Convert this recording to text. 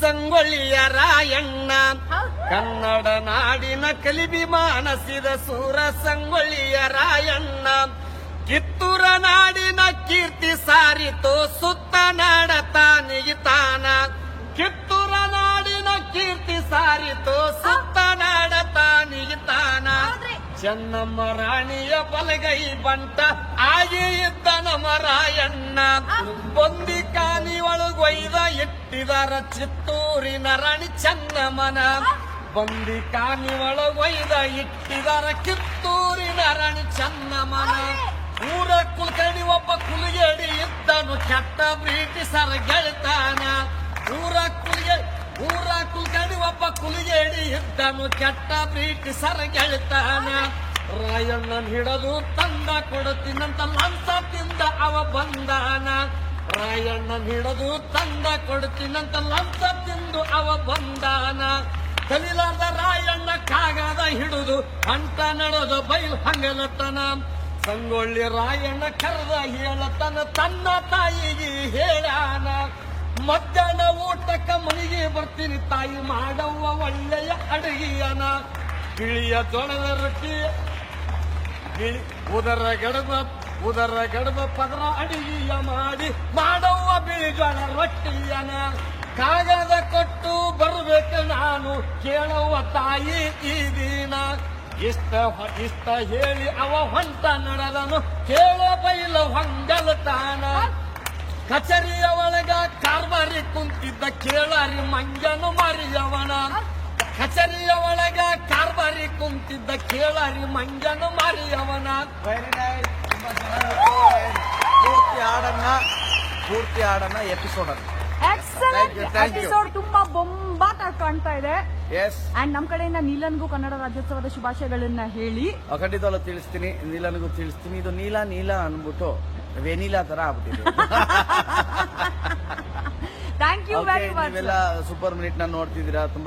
ಸಂಗೊಳ್ಳಿಯ ರಾಯಣ್ಣ. ಕನ್ನಡ ನಾಡಿನ ಕಲಿಬಿ ಮಾನಸಿದ ಸೂರ ಸಂಗೊಳ್ಳಿಯ ರಾಯಣ್ಣ. ಕಿತ್ತೂರ ನಾಡಿನ ಕೀರ್ತಿ ಸಾರಿತು ಸುತ್ತ ನಾಡ ತಾನಿಗಿತಾನ ಕಿತ್ತೂರ ನಾಡಿನ ಕೀರ್ತಿ ಸಾರಿತು ಸುತ್ತ ನಾಡ ತಾನಿಗಿತಾನ. ಚೆನ್ನಮ್ಮ ರಾಣಿಯ ಬಲಗೈ ಬಂಟ ಆಗಿ ಇದ್ದ ನಮ್ಮ ರಾಯಣ್ಣ. ಬಂದಿ ಇಟ್ಟಿದಾರ ಚಿತ್ತೂರಿನ ರಾಣಿ ಚನ್ನಮನ ಬಂದಿ ಕಾನಿ ಒಳಗೊಯ್ದ ಇಟ್ಟಿದಾರ ಕಿತ್ತೂರಿನ ರಾಣಿ ಚನ್ನಮನ ಊರ ಕುಲಕರ್ಣಿ ಒಬ್ಬ ಕುಲಿಗೇಡಿ ಇದ್ದನು, ಕೆಟ್ಟ ಬ್ರಿಟಿಷರ ಗೆಳತಾನ. ಊರ ಕುಲಿಗೆ, ಊರ ಕುಲಕರ್ಣಿ ಒಬ್ಬ ಕುಲಿಗೇಡಿ ಇದ್ದನು, ಕೆಟ್ಟ ಬ್ರಿಟಿಷರ ಗೆಳತಾನ. ರಾಯಣ್ಣನ್ ಹಿಡದು ತಂದ ಕೊಡುತ್ತಿನಂತ ಲಂಚ ತಿಂದ ಅವ ಬಂದಾನ. ರಾಯಣ್ಣನ್ ಹಿಡದು ತಂದ ಕೊಡ್ತೀನಂತ ಲಂಚ ತಿಂದು ಅವ ಬಂದಾನ. ಕಲಿಲಾದ ರಾಯಣ್ಣ ಕಾಗದ ಹಿಡಿದು ಅಂತ ನಡೆದು ಬೈಲ್ ಹಂಗಲತನ ಸಂಗೊಳ್ಳಿ ರಾಯಣ್ಣ ಕರೆದ ಹೇಳತನ ತನ್ನ ತಾಯಿಗೆ ಹೇಳಾನ. ಮಧ್ಯಾಹ್ನ ಊಟಕ್ಕ ಮನೆಗೆ ಬರ್ತೀನಿ, ತಾಯಿ ಮಾಡವ್ವ ಒಳ್ಳೆಯ ಅಡುಗೆಯನ. ಗಿಳಿಯ ದೊಣದ ರೊಟ್ಟಿ ಉದರ ಗಡಬ ಉದರ ಗಡದ ಪದರ ಅಡಿಗೆಯ ಮಾಡಿ ಮಾಡವ್ವ ಬೀಜನ ರೊಟ್ಟಿಯನ. ಕಾಗದ ಕೊಟ್ಟು ಬರ್ಬೇಕು ನಾನು ಕೇಳವ್ವ ತಾಯಿ ಈ ದಿನ. ಇಷ್ಟ ಇಷ್ಟ ಹೇಳಿ ಅವ ಹೊಂಟ ನಡೆದನು, ಕೇಳ ಬೈಲ ಹೊಂಗಲತಾನ ಕಚೇರಿಯ ಒಳಗ ಕಾರ್ಬಾರಿ ಕುಂತಿದ್ದ ಕೇಳಾರಿ ಮಂಜನು ಮರಿಯವನ. ಕಚೇರಿಯ ಒಳಗ ಕಾರ್ಬಾರಿ ಕುಂತಿದ್ದ ಕೇಳಾರಿ ಮಂಜನು ಮರಿಯವನ. ಪೂರ್ತಿ ಹಾಡನ್ನ ಪೂರ್ತಿ ಹಾಡನ್ನ ಎಪಿಸೋಡ್ ಅನ್ನ ಎಕ್ಸಲೆಂಟ್. ಎಪಿಸೋಡ್ ತುಂಬಾ ಬೊಂಬಾಟ್ ಕಾಣ್ತಾ ಇದೆ. ಎಸ್ ಅಂಡ್ ನಮ್ ಕಡೆಯಿಂದ ನೀಲನ್ಗೂ ಕನ್ನಡ ರಾಜ್ಯೋತ್ಸವದ ಶುಭಾಶಯಗಳನ್ನ ಹೇಳಿ. ಖಂಡಿತವಲ್ಲ ತಿಳಿಸ್ತೀನಿ. ನೀಲನ್ಗೂ ತಿಳಿಸ್ತೀನಿ. ಇದು ನೀಲ ನೀಲ ಅನ್ಬಿಟ್ಟು ವೆನಿಲಾ ತರ ಆಗ್ಬಿಟ್ಟಿದೆ. Thank you very much super ಮಿನಿಟ್ನ ನೋಡ್ತಿದ್ದೀರಾ? ತುಂಬಾ